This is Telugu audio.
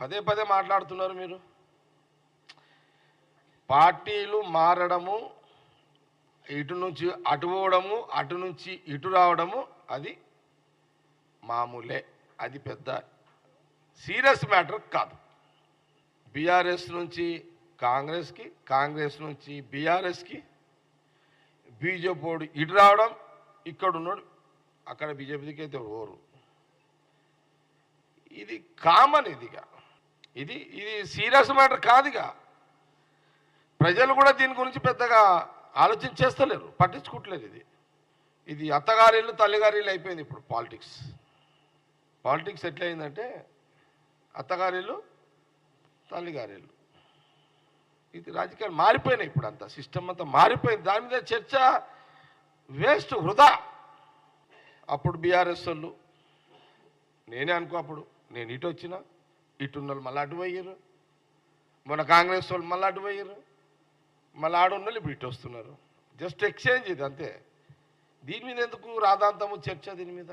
పదే పదే మాట్లాడుతున్నారు మీరు. పార్టీలు మారడము ఇటు నుంచి అటు పోవడము అటు నుంచి ఇటు రావడము అది మామూలే. అది పెద్ద సీరియస్ మ్యాటర్ కాదు. బీఆర్ఎస్ నుంచి కాంగ్రెస్కి కాంగ్రెస్ నుంచి బీఆర్ఎస్కి బీజేపీ ఇటు రావడం ఇక్కడ ఉన్నాడు అక్కడ బీజేపీకి అయితే ఓరు. ఇది కామన్ ఇదిగా. ఇది ఇది సీరియస్ మ్యాటర్ కాదుగా. ప్రజలు కూడా దీని గురించి పెద్దగా ఆలోచన చేస్తలేరు పట్టించుకోవట్లేదు ఇది. ఇది అత్తగారిల్లు తల్లిగారిల్లు అయిపోయింది ఇప్పుడు పాలిటిక్స్. పాలిటిక్స్ ఎట్లయిందంటే అత్తగారిల్లు తల్లిగారిల్లు ఇది రాజకీయాలు మారిపోయినాయి ఇప్పుడు అంతా సిస్టమ్ అంతా మారిపోయింది. దాని మీద చర్చ వేస్ట్ వృధా. అప్పుడు బీఆర్ఎస్ వాళ్ళు నేనే అనుకో అప్పుడు నేను ఇటు వచ్చిన ఇటున్న వాళ్ళు మళ్ళీ అటు పోయారు మన కాంగ్రెస్ వాళ్ళు మళ్ళీ అటు పోయారు మళ్ళీ ఆడున్న వాళ్ళు ఇప్పుడు ఇటు వస్తున్నారు. జస్ట్ ఎక్స్చేంజ్ ఇది అంతే. దీని మీద ఎందుకు రాధాంతము చర్చ దీని మీద?